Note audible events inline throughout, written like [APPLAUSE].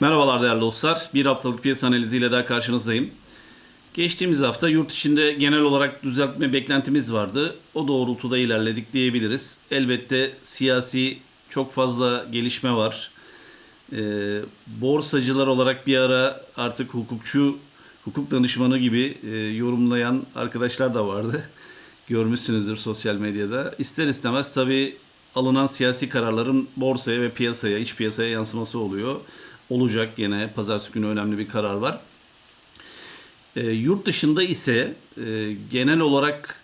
Merhabalar değerli dostlar. Bir haftalık piyasa analiziyle daha karşınızdayım. Geçtiğimiz hafta yurt içinde genel olarak düzeltme beklentimiz vardı. O doğrultuda ilerledik diyebiliriz. Elbette siyasi çok fazla gelişme var. Ee, borsacılar olarak bir ara artık hukukçu, hukuk danışmanı gibi e, yorumlayan arkadaşlar da vardı. [LAUGHS] Görmüşsünüzdür sosyal medyada. İster istemez tabii alınan siyasi kararların borsaya ve piyasaya, iç piyasaya yansıması oluyor. Olacak gene pazartesi günü önemli bir karar var. E, yurt dışında ise e, genel olarak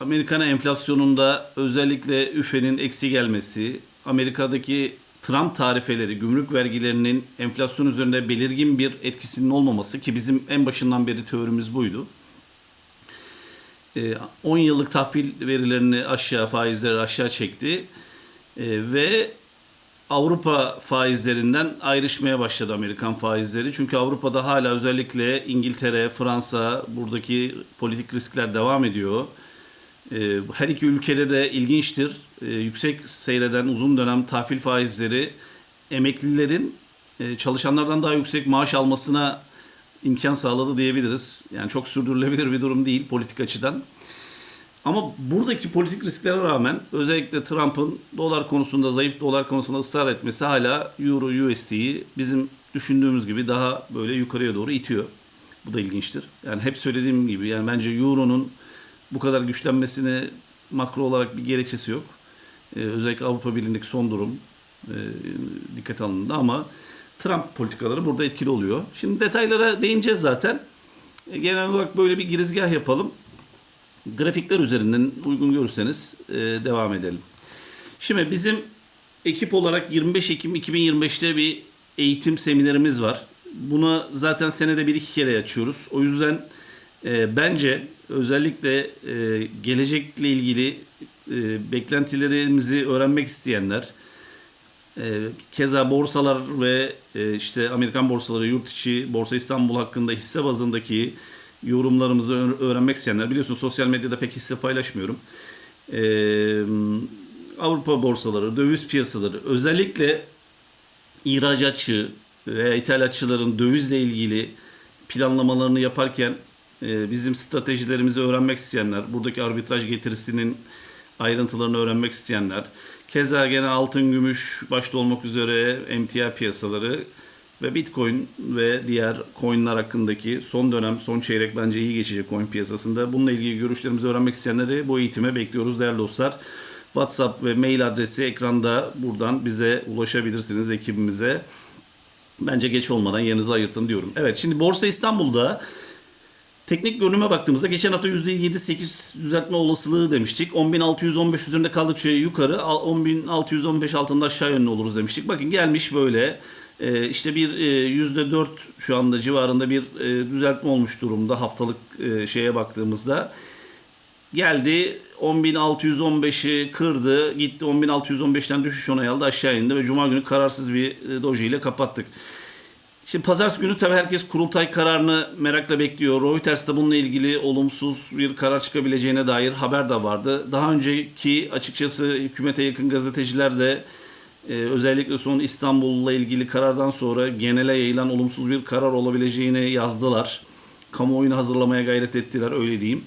Amerikan enflasyonunda özellikle üfenin eksi gelmesi, Amerika'daki Trump tarifeleri, gümrük vergilerinin enflasyon üzerinde belirgin bir etkisinin olmaması ki bizim en başından beri teorimiz buydu. E, 10 yıllık tahvil verilerini aşağı, faizleri aşağı çekti E, ve Avrupa faizlerinden ayrışmaya başladı Amerikan faizleri. Çünkü Avrupa'da hala özellikle İngiltere, Fransa buradaki politik riskler devam ediyor. Ee, Her iki ülkede de ilginçtir. Ee, Yüksek seyreden uzun dönem tahvil faizleri emeklilerin e, çalışanlardan daha yüksek maaş almasına imkan sağladı diyebiliriz. Yani çok sürdürülebilir bir durum değil politik açıdan. Ama buradaki politik risklere rağmen özellikle Trump'ın dolar konusunda zayıf dolar konusunda ısrar etmesi hala Euro USD'yi bizim düşündüğümüz gibi daha böyle yukarıya doğru itiyor. Bu da ilginçtir. Yani hep söylediğim gibi yani bence Euro'nun bu kadar güçlenmesine makro olarak bir gerekçesi yok. Ee, özellikle Avrupa Birliği'ndeki son durum e, dikkat alındığında ama Trump politikaları burada etkili oluyor. Şimdi detaylara değineceğiz zaten. E, genel olarak böyle bir girizgah yapalım grafikler üzerinden uygun görürseniz e, devam edelim. Şimdi bizim ekip olarak 25 Ekim 2025'te bir eğitim seminerimiz var. Buna zaten senede bir iki kere açıyoruz. O yüzden e, bence özellikle e, gelecekle ilgili e, beklentilerimizi öğrenmek isteyenler, e, keza borsalar ve e, işte Amerikan borsaları, yurt içi, Borsa İstanbul hakkında hisse bazındaki yorumlarımızı öğrenmek isteyenler biliyorsun sosyal medyada pek hisse paylaşmıyorum. Ee, Avrupa borsaları, döviz piyasaları özellikle ihracatçı ve ithalatçıların dövizle ilgili planlamalarını yaparken e, bizim stratejilerimizi öğrenmek isteyenler, buradaki arbitraj getirisinin ayrıntılarını öğrenmek isteyenler, keza gene altın, gümüş başta olmak üzere emtia piyasaları ve Bitcoin ve diğer coinler hakkındaki son dönem, son çeyrek bence iyi geçecek coin piyasasında. Bununla ilgili görüşlerimizi öğrenmek isteyenleri bu eğitime bekliyoruz değerli dostlar. WhatsApp ve mail adresi ekranda buradan bize ulaşabilirsiniz ekibimize. Bence geç olmadan yerinizi ayırtın diyorum. Evet şimdi Borsa İstanbul'da Teknik görünüme baktığımızda geçen hafta %7-8 düzeltme olasılığı demiştik. 10.615 üzerinde kaldıkça yukarı, 10.615 altında aşağı yönlü oluruz demiştik. Bakın gelmiş böyle e, işte bir %4 şu anda civarında bir e, düzeltme olmuş durumda haftalık e, şeye baktığımızda. Geldi 10.615'i kırdı. Gitti 10.615'ten düşüş onay aldı aşağı indi ve cuma günü kararsız bir doji ile kapattık. Şimdi pazartesi günü tabii herkes kurultay kararını merakla bekliyor. Reuters'ta bununla ilgili olumsuz bir karar çıkabileceğine dair haber de vardı. Daha önceki açıkçası hükümete yakın gazeteciler de e, özellikle son İstanbul'la ilgili karardan sonra genele yayılan olumsuz bir karar olabileceğini yazdılar. Kamuoyunu hazırlamaya gayret ettiler öyle diyeyim.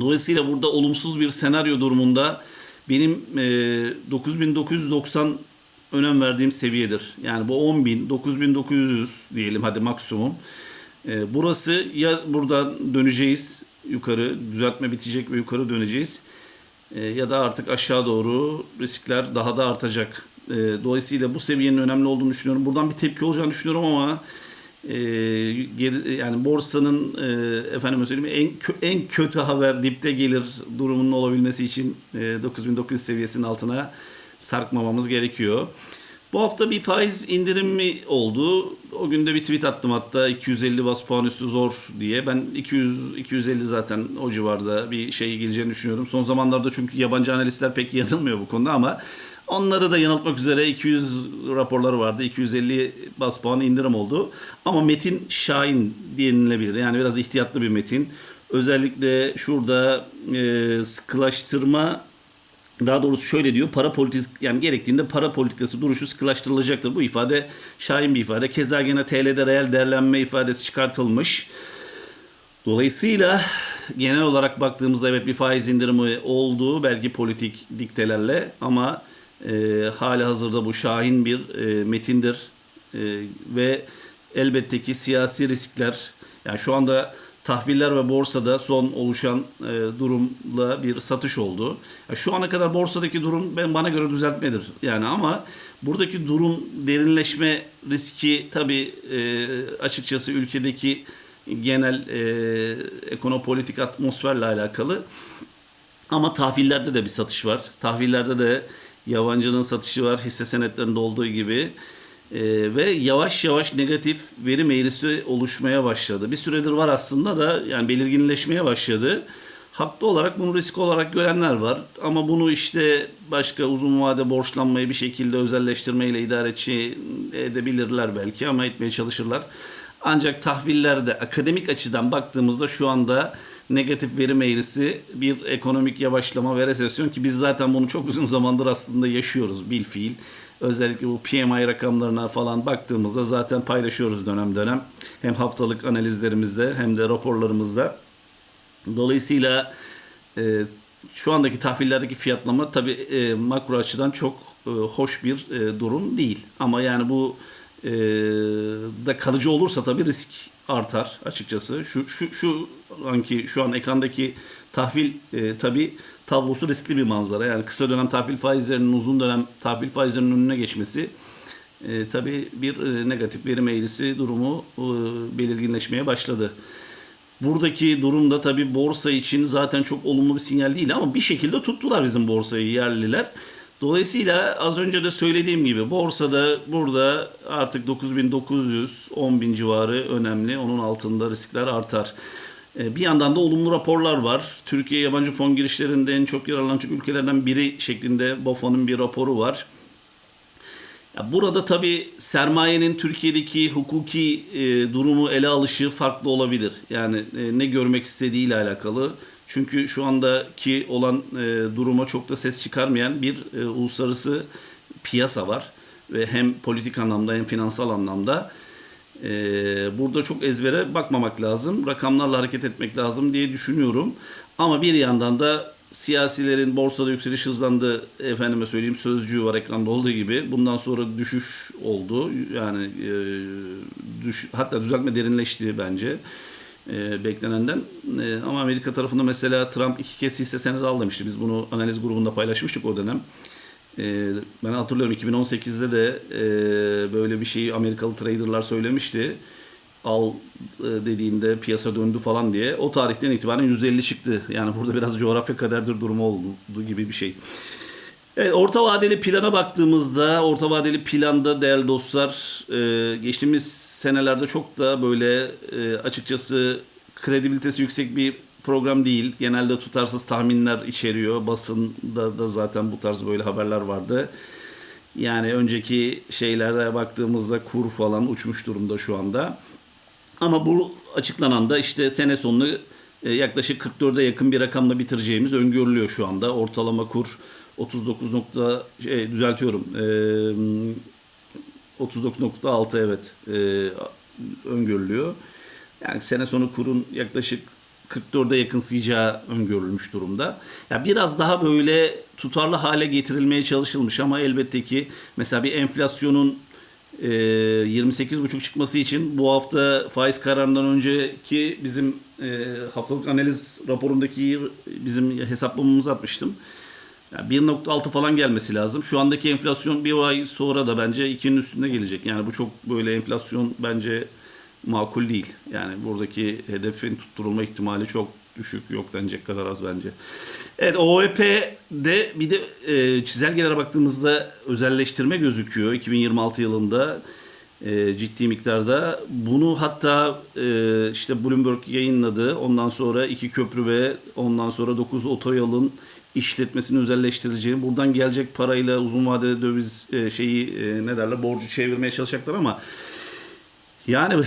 Dolayısıyla burada olumsuz bir senaryo durumunda benim e, 9990 önem verdiğim seviyedir. Yani bu 10.000, 9900 diyelim hadi maksimum. E, burası ya buradan döneceğiz yukarı, düzeltme bitecek ve yukarı döneceğiz. E, ya da artık aşağı doğru riskler daha da artacak. E, dolayısıyla bu seviyenin önemli olduğunu düşünüyorum. Buradan bir tepki olacağını düşünüyorum ama e, geri, yani borsanın e, efendim söyleyeyim en en kötü haber dipte gelir durumunun olabilmesi için e, 9900 seviyesinin altına sarkmamamız gerekiyor. Bu hafta bir faiz indirimi oldu. O günde bir tweet attım hatta 250 bas puan üstü zor diye. Ben 200 250 zaten o civarda bir şey geleceğini düşünüyorum. Son zamanlarda çünkü yabancı analistler pek yanılmıyor bu konuda ama onları da yanıltmak üzere 200 raporları vardı. 250 bas puan indirim oldu. Ama metin şahin denilebilir. Yani biraz ihtiyatlı bir metin. Özellikle şurada e, sıkılaştırma daha doğrusu şöyle diyor para politik yani gerektiğinde para politikası duruşu sıkılaştırılacaktır. Bu ifade şahin bir ifade. Keza gene TL'de reel değerlenme ifadesi çıkartılmış. Dolayısıyla genel olarak baktığımızda evet bir faiz indirimi oldu belki politik diktelerle ama e, hali hazırda bu şahin bir e, metindir E, ve elbette ki siyasi riskler yani şu anda tahviller ve borsada son oluşan e, durumla bir satış oldu. Ya şu ana kadar borsadaki durum ben bana göre düzeltmedir. Yani ama buradaki durum derinleşme riski tabii e, açıkçası ülkedeki genel e, ekonopolitik atmosferle alakalı. Ama tahvillerde de bir satış var. Tahvillerde de yabancının satışı var hisse senetlerinde olduğu gibi. Ee, ve yavaş yavaş negatif verim eğrisi oluşmaya başladı. Bir süredir var aslında da yani belirginleşmeye başladı. Haklı olarak bunu risk olarak görenler var. Ama bunu işte başka uzun vade borçlanmayı bir şekilde özelleştirmeyle idare edebilirler belki ama etmeye çalışırlar. Ancak tahvillerde akademik açıdan baktığımızda şu anda negatif verim eğrisi bir ekonomik yavaşlama ve resesyon ki biz zaten bunu çok uzun zamandır aslında yaşıyoruz bil fiil. Özellikle bu PMI rakamlarına falan baktığımızda zaten paylaşıyoruz dönem dönem. Hem haftalık analizlerimizde hem de raporlarımızda. Dolayısıyla e, şu andaki tahvillerdeki fiyatlama tabii e, makro açıdan çok e, hoş bir e, durum değil. Ama yani bu e, da kalıcı olursa tabii risk artar açıkçası. Şu şu şu anki şu an ekrandaki tahvil e, tabii tablosu riskli bir manzara. Yani kısa dönem tahvil faizlerinin uzun dönem tahvil faizlerinin önüne geçmesi e, tabii bir e, negatif verim eğrisi durumu e, belirginleşmeye başladı. Buradaki durumda tabii borsa için zaten çok olumlu bir sinyal değil ama bir şekilde tuttular bizim borsayı yerliler. Dolayısıyla az önce de söylediğim gibi borsada burada artık 9900 10000 civarı önemli. Onun altında riskler artar. E, bir yandan da olumlu raporlar var. Türkiye yabancı fon girişlerinde en çok yararlanacak ülkelerden biri şeklinde BOFA'nın bir raporu var. Burada tabii sermayenin Türkiye'deki hukuki e, durumu ele alışı farklı olabilir. Yani e, ne görmek istediğiyle alakalı. Çünkü şu andaki olan e, duruma çok da ses çıkarmayan bir e, uluslararası piyasa var. Ve hem politik anlamda hem finansal anlamda. E, burada çok ezbere bakmamak lazım. Rakamlarla hareket etmek lazım diye düşünüyorum. Ama bir yandan da siyasilerin borsada yükseliş hızlandı. Efendime söyleyeyim sözcüğü var ekranda olduğu gibi. Bundan sonra düşüş oldu. Yani e, düş, hatta düzeltme derinleşti bence e, beklenenden. E, ama Amerika tarafında mesela Trump iki kez hisse senedi al demişti. Biz bunu analiz grubunda paylaşmıştık o dönem. E, ben hatırlıyorum 2018'de de e, böyle bir şeyi Amerikalı traderlar söylemişti. Al e, dediğinde piyasa döndü falan diye. O tarihten itibaren 150 çıktı. Yani burada biraz coğrafya kaderdir durumu oldu gibi bir şey. Evet, orta vadeli plana baktığımızda, orta vadeli planda değerli dostlar, e, geçtiğimiz senelerde çok da böyle e, açıkçası kredibilitesi yüksek bir program değil. Genelde tutarsız tahminler içeriyor. Basında da zaten bu tarz böyle haberler vardı. Yani önceki şeylerde baktığımızda kur falan uçmuş durumda şu anda. Ama bu açıklanan da işte sene sonunu e, yaklaşık 44'e yakın bir rakamla bitireceğimiz öngörülüyor şu anda. Ortalama kur 39 nokta şey, düzeltiyorum. E, 39.6 evet e, öngörülüyor. Yani sene sonu kurun yaklaşık 44'e yakınsayacağı öngörülmüş durumda. Ya biraz daha böyle tutarlı hale getirilmeye çalışılmış ama elbette ki mesela bir enflasyonun e, 28,5 çıkması için bu hafta faiz kararından önceki bizim haftalık analiz raporundaki bizim hesaplamamızı atmıştım. Yani 1.6 falan gelmesi lazım. Şu andaki enflasyon bir ay sonra da bence 2'nin üstünde gelecek. Yani bu çok böyle enflasyon bence makul değil. Yani buradaki hedefin tutturulma ihtimali çok düşük yok denecek kadar az bence. Evet OEP'de bir de e, çizelgelere baktığımızda özelleştirme gözüküyor 2026 yılında e, ciddi miktarda. Bunu hatta e, işte Bloomberg yayınladı. Ondan sonra iki köprü ve ondan sonra 9 otoyolun işletmesini özelleştirileceğini, buradan gelecek parayla uzun vadede döviz e, şeyi e, ne derler borcu çevirmeye çalışacaklar ama yani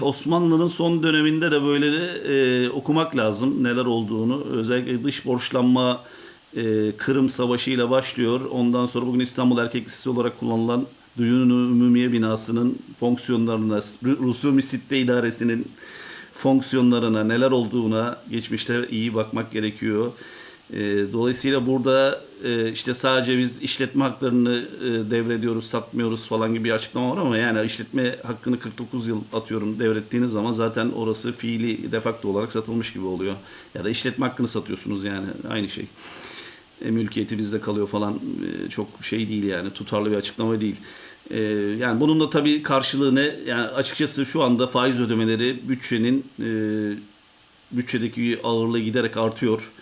Osmanlı'nın son döneminde de böyle de e, okumak lazım neler olduğunu. Özellikle dış borçlanma e, Kırım Savaşı ile başlıyor. Ondan sonra bugün İstanbul Erkek Lisesi olarak kullanılan Duyun Ümumiye binasının fonksiyonlarına, Rusumi Sitte İdaresi'nin fonksiyonlarına, neler olduğuna geçmişte iyi bakmak gerekiyor. E, dolayısıyla burada e, işte sadece biz işletme haklarını e, devrediyoruz, satmıyoruz falan gibi bir açıklama var ama yani işletme hakkını 49 yıl atıyorum devrettiğiniz zaman zaten orası fiili defakto olarak satılmış gibi oluyor. Ya da işletme hakkını satıyorsunuz yani aynı şey. E, mülkiyeti bizde kalıyor falan e, çok şey değil yani tutarlı bir açıklama değil. Yani bunun da tabii karşılığı ne? Yani açıkçası şu anda faiz ödemeleri bütçenin e, bütçedeki ağırlığı giderek artıyor.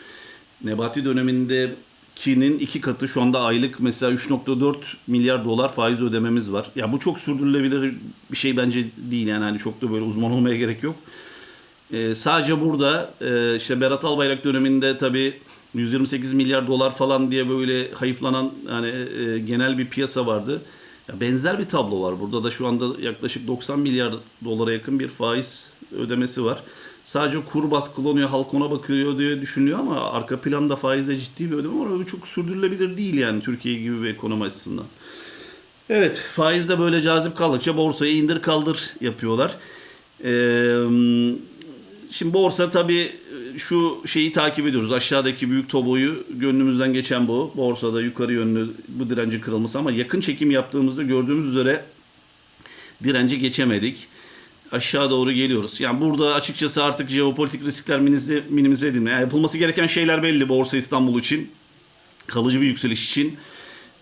Nebati dönemindekinin iki katı şu anda aylık mesela 3.4 milyar dolar faiz ödememiz var. Ya bu çok sürdürülebilir bir şey bence değil yani hani çok da böyle uzman olmaya gerek yok. Ee, sadece burada e, işte Berat Albayrak döneminde tabii 128 milyar dolar falan diye böyle hayıflanan yani e, genel bir piyasa vardı. Ya benzer bir tablo var. Burada da şu anda yaklaşık 90 milyar dolara yakın bir faiz ödemesi var. Sadece kur baskılanıyor, halk ona bakıyor diye düşünülüyor ama arka planda faizle ciddi bir ödeme var. O çok sürdürülebilir değil yani Türkiye gibi bir ekonomi açısından. Evet, faiz de böyle cazip kaldıkça borsayı indir kaldır yapıyorlar. Ee, şimdi borsa tabii şu şeyi takip ediyoruz. Aşağıdaki büyük toboyu gönlümüzden geçen bu. Borsada yukarı yönlü bu direncin kırılması ama yakın çekim yaptığımızda gördüğümüz üzere direnci geçemedik. Aşağı doğru geliyoruz. Yani burada açıkçası artık jeopolitik riskler minimize, minimize edilmeye. Yani yapılması gereken şeyler belli Borsa İstanbul için. Kalıcı bir yükseliş için.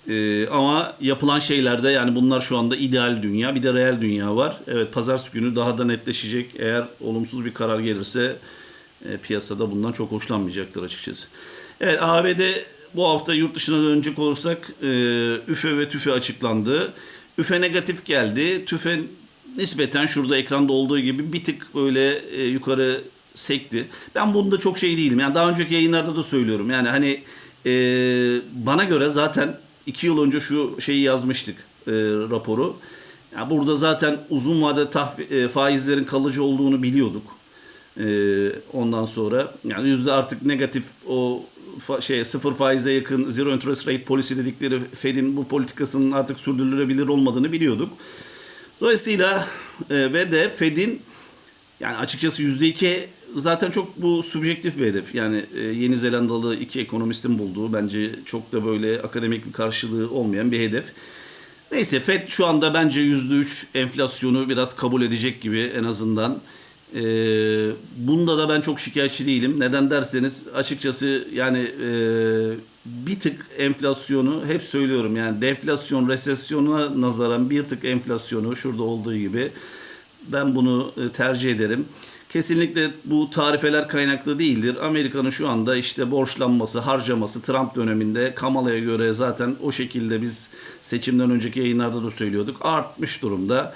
Ee, ama yapılan şeylerde yani bunlar şu anda ideal dünya. Bir de reel dünya var. Evet pazartesi günü daha da netleşecek. Eğer olumsuz bir karar gelirse e, piyasada bundan çok hoşlanmayacaktır açıkçası. Evet ABD bu hafta yurt dışına dönecek olursak e, üfe ve tüfe açıklandı. Üfe negatif geldi. Tüfe nispeten şurada ekranda olduğu gibi bir tık böyle e, yukarı sekti. Ben bunda çok şey değilim. Yani daha önceki yayınlarda da söylüyorum. Yani hani e, bana göre zaten iki yıl önce şu şeyi yazmıştık e, raporu. Yani burada zaten uzun vade tahv- e, faizlerin kalıcı olduğunu biliyorduk. E, ondan sonra yani yüzde artık negatif o fa- şey sıfır faize yakın zero interest rate policy dedikleri Fed'in bu politikasının artık sürdürülebilir olmadığını biliyorduk. Dolayısıyla e, ve de Fed'in yani açıkçası %2 zaten çok bu subjektif bir hedef. Yani e, Yeni Zelandalı iki ekonomistin bulduğu bence çok da böyle akademik bir karşılığı olmayan bir hedef. Neyse Fed şu anda bence %3 enflasyonu biraz kabul edecek gibi en azından. E, bunda da ben çok şikayetçi değilim. Neden derseniz açıkçası yani e, bir tık enflasyonu hep söylüyorum yani deflasyon resesyona nazaran bir tık enflasyonu şurada olduğu gibi ben bunu e, tercih ederim. Kesinlikle bu tarifeler kaynaklı değildir. Amerika'nın şu anda işte borçlanması, harcaması Trump döneminde Kamala'ya göre zaten o şekilde biz seçimden önceki yayınlarda da söylüyorduk. Artmış durumda.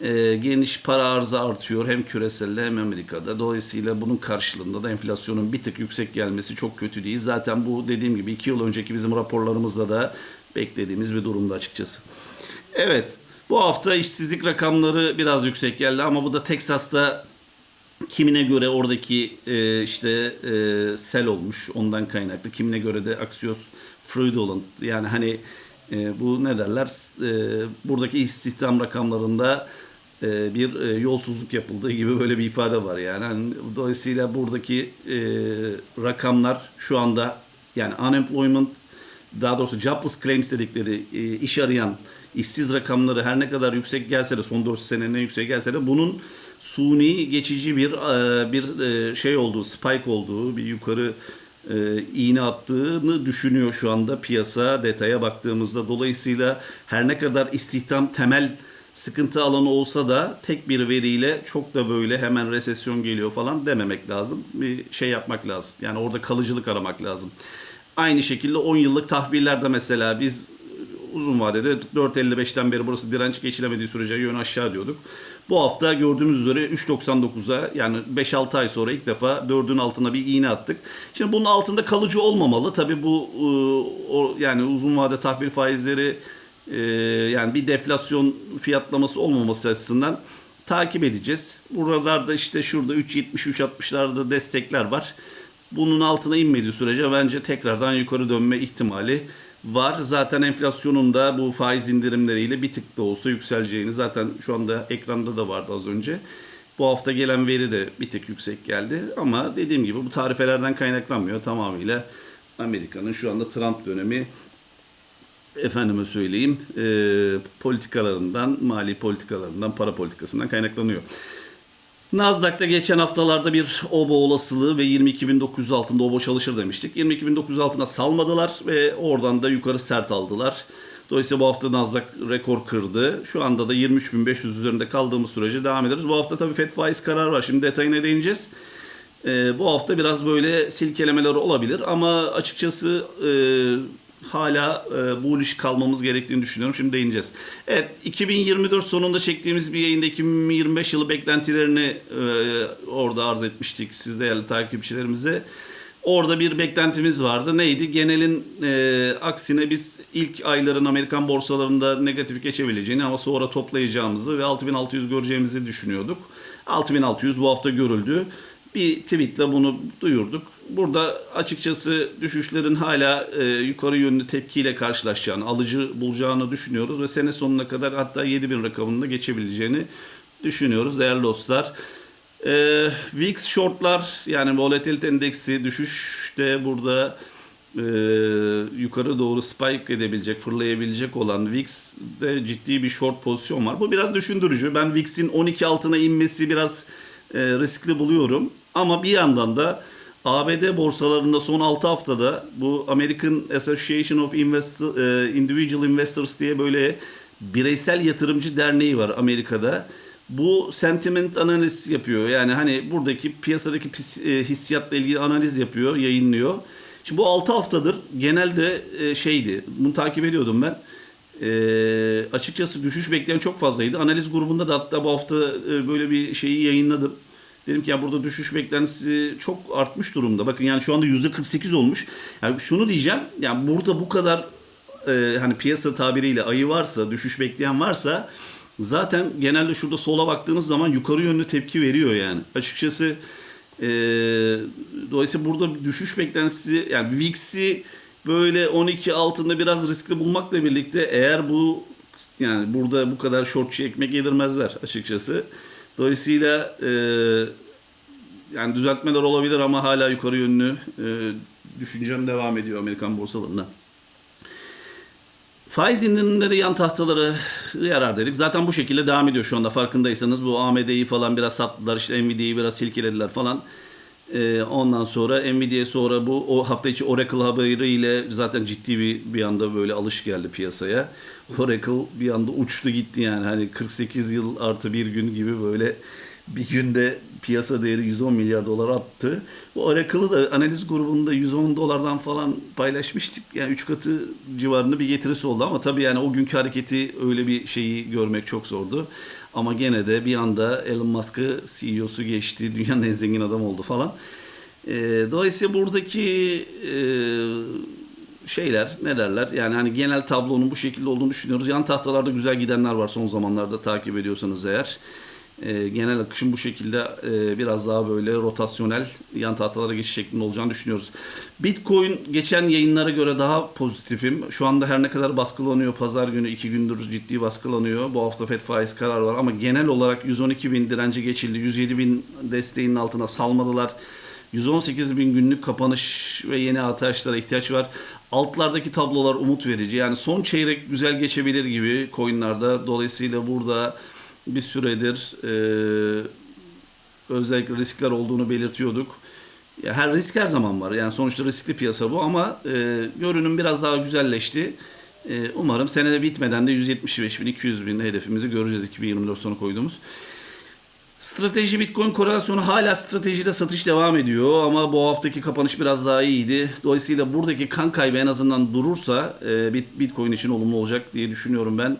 E, geniş para arzı artıyor hem küreselde hem Amerika'da. Dolayısıyla bunun karşılığında da enflasyonun bir tık yüksek gelmesi çok kötü değil. Zaten bu dediğim gibi iki yıl önceki bizim raporlarımızda da beklediğimiz bir durumda açıkçası. Evet bu hafta işsizlik rakamları biraz yüksek geldi ama bu da Teksas'ta kimine göre oradaki e, işte e, sel olmuş ondan kaynaklı. Kimine göre de Axios fraudulent yani hani e, bu ne derler e, buradaki istihdam rakamlarında bir e, yolsuzluk yapıldığı gibi böyle bir ifade var yani. Hani, dolayısıyla buradaki e, rakamlar şu anda yani unemployment daha doğrusu jobless claims dedikleri e, iş arayan işsiz rakamları her ne kadar yüksek gelse de son 4 senenin en yüksek gelse de bunun suni geçici bir e, bir e, şey olduğu, spike olduğu, bir yukarı e, iğne attığını düşünüyor şu anda piyasa detaya baktığımızda. Dolayısıyla her ne kadar istihdam temel sıkıntı alanı olsa da tek bir veriyle çok da böyle hemen resesyon geliyor falan dememek lazım. Bir şey yapmak lazım. Yani orada kalıcılık aramak lazım. Aynı şekilde 10 yıllık tahvillerde mesela biz uzun vadede 4.55'ten beri burası direnç geçilemediği sürece yön aşağı diyorduk. Bu hafta gördüğümüz üzere 3.99'a yani 5-6 ay sonra ilk defa 4'ün altına bir iğne attık. Şimdi bunun altında kalıcı olmamalı. Tabii bu o, yani uzun vade tahvil faizleri e, yani bir deflasyon fiyatlaması olmaması açısından takip edeceğiz. Buralarda işte şurada 3.70-3.60'larda destekler var. bunun altına inmediği sürece bence tekrardan yukarı dönme ihtimali var. Zaten enflasyonun da bu faiz indirimleriyle bir tık da olsa yükseleceğini zaten şu anda ekranda da vardı az önce. Bu hafta gelen veri de bir tık yüksek geldi ama dediğim gibi bu tarifelerden kaynaklanmıyor. Tamamıyla Amerika'nın şu anda Trump dönemi efendime söyleyeyim e, politikalarından, mali politikalarından, para politikasından kaynaklanıyor. Nasdaq'ta geçen haftalarda bir OBO olasılığı ve 22.900 altında OBO çalışır demiştik. 22.900 altına salmadılar ve oradan da yukarı sert aldılar. Dolayısıyla bu hafta Nasdaq rekor kırdı. Şu anda da 23.500 üzerinde kaldığımız sürece devam ederiz. Bu hafta tabii FED faiz kararı var. Şimdi detayına değineceğiz. Ee, bu hafta biraz böyle silkelemeler olabilir ama açıkçası e, hala e, bullish kalmamız gerektiğini düşünüyorum. Şimdi değineceğiz. Evet 2024 sonunda çektiğimiz bir yayında 2025 yılı beklentilerini e, orada arz etmiştik siz değerli takipçilerimize. Orada bir beklentimiz vardı. Neydi? Genelin e, aksine biz ilk ayların Amerikan borsalarında negatif geçebileceğini ama sonra toplayacağımızı ve 6600 göreceğimizi düşünüyorduk. 6600 bu hafta görüldü. Bir tweetle bunu duyurduk. Burada açıkçası düşüşlerin hala e, yukarı yönlü tepkiyle karşılaşacağını, alıcı bulacağını düşünüyoruz ve sene sonuna kadar hatta 7000 rakamında geçebileceğini düşünüyoruz değerli dostlar. Ee, VIX shortlar yani volatility endeksi düşüşte burada e, yukarı doğru spike edebilecek, fırlayabilecek olan VIX'de ciddi bir short pozisyon var. Bu biraz düşündürücü. Ben VIX'in 12 altına inmesi biraz e, riskli buluyorum. Ama bir yandan da ABD borsalarında son 6 haftada bu American Association of Investor, e, Individual Investors diye böyle bireysel yatırımcı derneği var Amerika'da bu sentiment analiz yapıyor. Yani hani buradaki piyasadaki e, hissiyatla ilgili analiz yapıyor, yayınlıyor. Şimdi bu 6 haftadır genelde e, şeydi. Bunu takip ediyordum ben. E, açıkçası düşüş bekleyen çok fazlaydı. Analiz grubunda da hatta bu hafta böyle bir şeyi yayınladım. Dedim ki ya burada düşüş beklentisi çok artmış durumda. Bakın yani şu anda %48 olmuş. Yani şunu diyeceğim. Yani burada bu kadar e, hani piyasa tabiriyle ayı varsa, düşüş bekleyen varsa zaten genelde şurada sola baktığınız zaman yukarı yönlü tepki veriyor yani. Açıkçası e, dolayısıyla burada düşüş beklentisi yani VIX'i böyle 12 altında biraz riskli bulmakla birlikte eğer bu yani burada bu kadar short ekmek yedirmezler açıkçası. Dolayısıyla e, yani düzeltmeler olabilir ama hala yukarı yönlü e, düşüncem devam ediyor Amerikan borsalarında. Faiz indirimleri yan tahtaları yarar dedik. Zaten bu şekilde devam ediyor şu anda farkındaysanız. Bu AMD'yi falan biraz sattılar. işte Nvidia'yı biraz silkelediler falan. Ee, ondan sonra Nvidia sonra bu o hafta içi Oracle haberiyle zaten ciddi bir bir anda böyle alış geldi piyasaya. Oracle bir anda uçtu gitti yani. Hani 48 yıl artı bir gün gibi böyle bir günde piyasa değeri 110 milyar dolar attı. Bu Oracle'ı da analiz grubunda 110 dolardan falan paylaşmıştık. Yani 3 katı civarında bir getirisi oldu ama tabii yani o günkü hareketi öyle bir şeyi görmek çok zordu. Ama gene de bir anda Elon Musk'ı CEO'su geçti. Dünyanın en zengin adam oldu falan. E, dolayısıyla buradaki e, şeyler ne derler yani hani genel tablonun bu şekilde olduğunu düşünüyoruz. Yan tahtalarda güzel gidenler var son zamanlarda takip ediyorsanız eğer. E, genel akışın bu şekilde e, biraz daha böyle rotasyonel yan tahtalara geçiş şeklinde olacağını düşünüyoruz. Bitcoin geçen yayınlara göre daha pozitifim. Şu anda her ne kadar baskılanıyor pazar günü iki gündür ciddi baskılanıyor. Bu hafta FED faiz karar var ama genel olarak 112 bin direnci geçildi. 107 bin desteğinin altına salmadılar. 118 bin günlük kapanış ve yeni ataşlara ihtiyaç var. Altlardaki tablolar umut verici. Yani son çeyrek güzel geçebilir gibi coinlarda. Dolayısıyla burada bir süredir e, özellikle riskler olduğunu belirtiyorduk. Ya her risk her zaman var. Yani sonuçta riskli piyasa bu ama e, görünüm biraz daha güzelleşti. E, umarım senede bitmeden de 175 bin 200 bin hedefimizi göreceğiz 2024 sonu koyduğumuz. Strateji Bitcoin korelasyonu hala stratejide satış devam ediyor ama bu haftaki kapanış biraz daha iyiydi. Dolayısıyla buradaki kan kaybı en azından durursa e, Bitcoin için olumlu olacak diye düşünüyorum ben.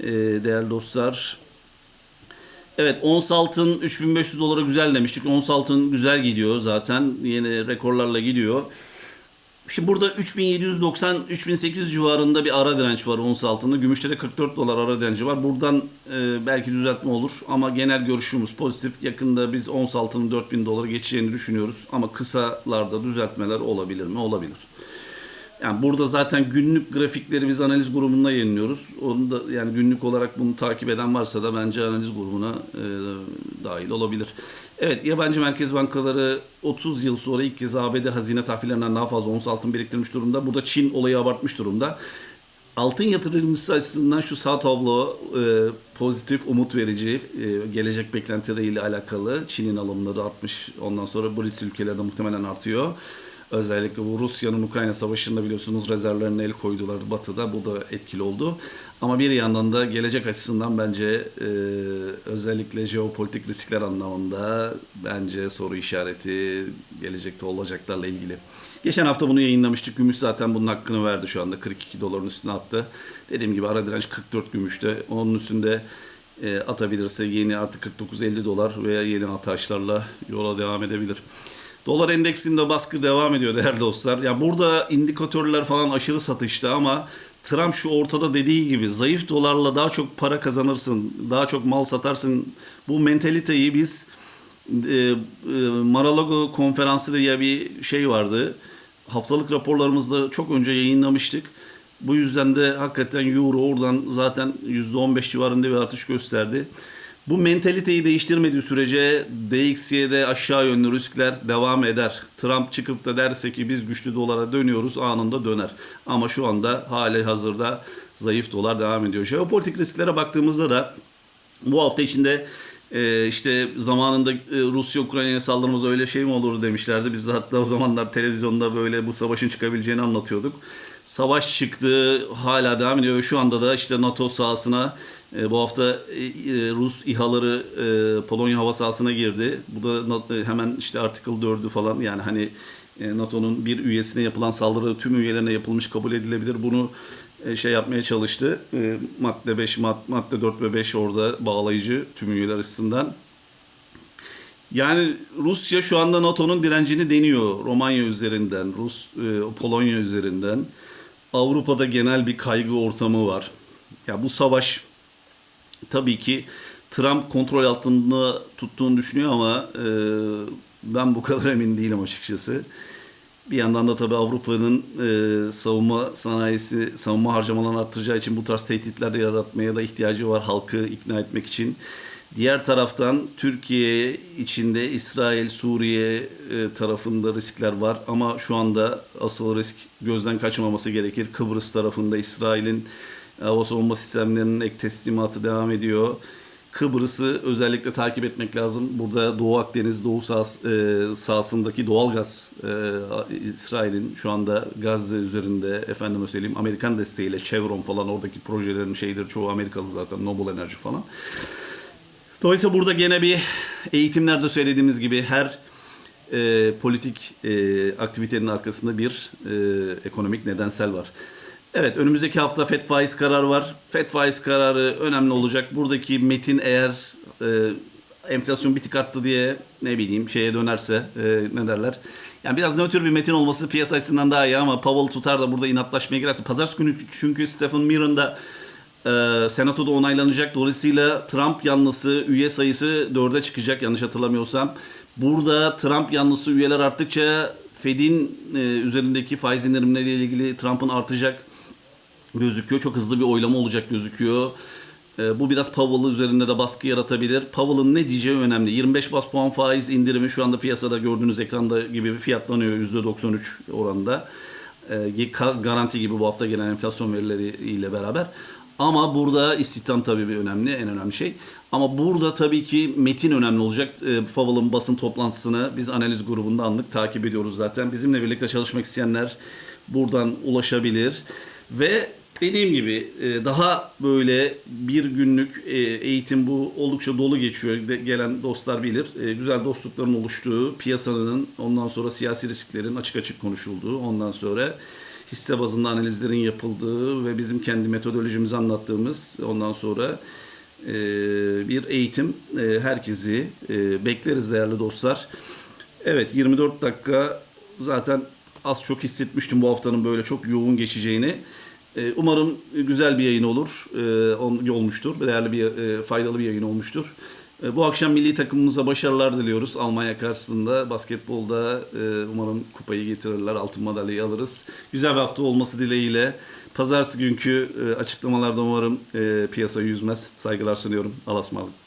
E, değerli dostlar Evet ons altın 3500 dolara güzel demiştik. Ons altın güzel gidiyor zaten. Yeni rekorlarla gidiyor. Şimdi burada 3790-3800 civarında bir ara direnç var ons altında. Gümüşte de 44 dolar ara direnci var. Buradan e, belki düzeltme olur ama genel görüşümüz pozitif. Yakında biz ons altının 4000 doları geçeceğini düşünüyoruz. Ama kısalarda düzeltmeler olabilir mi? Olabilir. Yani burada zaten günlük grafikleri biz analiz grubunda yayınlıyoruz. Onu da yani günlük olarak bunu takip eden varsa da bence analiz grubuna e, dahil olabilir. Evet yabancı merkez bankaları 30 yıl sonra ilk kez ABD hazine tahvillerinden daha fazla ons altın biriktirmiş durumda. Burada Çin olayı abartmış durumda. Altın yatırımcısı açısından şu sağ tablo e, pozitif, umut verici, e, gelecek beklentileriyle alakalı. Çin'in alımları artmış, ondan sonra BRICS ülkelerinde muhtemelen artıyor. Özellikle bu Rusya'nın Ukrayna savaşında biliyorsunuz rezervlerine el koydular batıda. Bu da etkili oldu. Ama bir yandan da gelecek açısından bence e, özellikle jeopolitik riskler anlamında bence soru işareti gelecekte olacaklarla ilgili. Geçen hafta bunu yayınlamıştık. Gümüş zaten bunun hakkını verdi şu anda. 42 doların üstüne attı. Dediğim gibi ara direnç 44 gümüşte. Onun üstünde e, atabilirse yeni artık 49-50 dolar veya yeni ataşlarla yola devam edebilir. Dolar endeksinde baskı devam ediyor değerli dostlar. Ya burada indikatörler falan aşırı satışta ama Trump şu ortada dediği gibi zayıf dolarla daha çok para kazanırsın, daha çok mal satarsın. Bu mentaliteyi biz e, e, Mar-a-Lago konferansı diye bir şey vardı. Haftalık raporlarımızda çok önce yayınlamıştık. Bu yüzden de hakikaten Euro oradan zaten %15 civarında bir artış gösterdi. Bu mentaliteyi değiştirmediği sürece DXY'de aşağı yönlü riskler devam eder. Trump çıkıp da derse ki biz güçlü dolara dönüyoruz anında döner. Ama şu anda hali hazırda zayıf dolar devam ediyor. Jeopolitik risklere baktığımızda da bu hafta içinde e, işte zamanında e, Rusya Ukrayna'ya saldırmamız öyle şey mi olur demişlerdi. Biz de hatta o zamanlar televizyonda böyle bu savaşın çıkabileceğini anlatıyorduk. Savaş çıktı hala devam ediyor ve şu anda da işte NATO sahasına e, bu hafta e, e, Rus İHA'ları e, Polonya hava sahasına girdi. Bu da e, hemen işte Article 4'ü falan yani hani e, NATO'nun bir üyesine yapılan saldırı tüm üyelerine yapılmış kabul edilebilir. Bunu e, şey yapmaya çalıştı. E, madde 5, mad, madde 4 ve 5 orada bağlayıcı tüm üyeler açısından. Yani Rusya şu anda NATO'nun direncini deniyor. Romanya üzerinden, Rus e, Polonya üzerinden. Avrupa'da genel bir kaygı ortamı var. Ya bu savaş tabii ki Trump kontrol altında tuttuğunu düşünüyor ama e, ben bu kadar [LAUGHS] emin değilim açıkçası. Bir yandan da tabii Avrupa'nın e, savunma sanayisi, savunma harcamalarını arttıracağı için bu tarz tehditler yaratmaya da ihtiyacı var halkı ikna etmek için. Diğer taraftan Türkiye içinde İsrail, Suriye e, tarafında riskler var ama şu anda asıl risk gözden kaçmaması gerekir. Kıbrıs tarafında İsrail'in hava savunma sistemlerinin ek teslimatı devam ediyor. Kıbrıs'ı özellikle takip etmek lazım. Burada Doğu Akdeniz, Doğu sahas, e, sahasındaki doğalgaz e, İsrail'in şu anda Gazze üzerinde efendime söyleyeyim Amerikan desteğiyle Chevron falan oradaki projelerin şeyleri çoğu Amerikalı zaten Noble Enerji falan. Dolayısıyla burada gene bir eğitimlerde söylediğimiz gibi her e, politik e, aktivitenin arkasında bir e, ekonomik nedensel var. Evet önümüzdeki hafta FED faiz kararı var. FED faiz kararı önemli olacak. Buradaki metin eğer e, enflasyon bir tık arttı diye ne bileyim şeye dönerse e, ne derler. Yani biraz nötr bir metin olması piyasa açısından daha iyi ama Powell tutar da burada inatlaşmaya girerse. Pazartesi günü çünkü Stephen Mirren da e, senatoda onaylanacak. Dolayısıyla Trump yanlısı üye sayısı dörde çıkacak yanlış hatırlamıyorsam. Burada Trump yanlısı üyeler arttıkça Fed'in e, üzerindeki faiz indirimleriyle ilgili Trump'ın artacak gözüküyor. Çok hızlı bir oylama olacak gözüküyor. E, bu biraz Powell üzerinde de baskı yaratabilir. Powell'ın ne diyeceği önemli. 25 bas puan faiz indirimi şu anda piyasada gördüğünüz ekranda gibi fiyatlanıyor %93 oranında. E, garanti gibi bu hafta gelen enflasyon verileriyle beraber. Ama burada istihdam tabii bir önemli, en önemli şey. Ama burada tabii ki metin önemli olacak. E, Powell'ın basın toplantısını biz analiz grubunda anlık takip ediyoruz zaten. Bizimle birlikte çalışmak isteyenler buradan ulaşabilir. Ve dediğim gibi e, daha böyle bir günlük e, eğitim bu oldukça dolu geçiyor. Gelen dostlar bilir. E, güzel dostlukların oluştuğu, piyasanın ondan sonra siyasi risklerin açık açık konuşulduğu, ondan sonra hisse bazında analizlerin yapıldığı ve bizim kendi metodolojimizi anlattığımız ondan sonra bir eğitim herkesi bekleriz değerli dostlar. Evet 24 dakika zaten az çok hissetmiştim bu haftanın böyle çok yoğun geçeceğini. E, umarım güzel bir yayın olur, e, ol- olmuştur, değerli bir, e, faydalı bir yayın olmuştur. E, bu akşam milli takımımıza başarılar diliyoruz. Almanya karşısında basketbolda e, umarım kupayı getirirler, altın madalyayı alırız. Güzel bir hafta olması dileğiyle. Pazartesi günkü e, açıklamalarda umarım piyasa yüzmez. Saygılar sunuyorum. Alasmalık.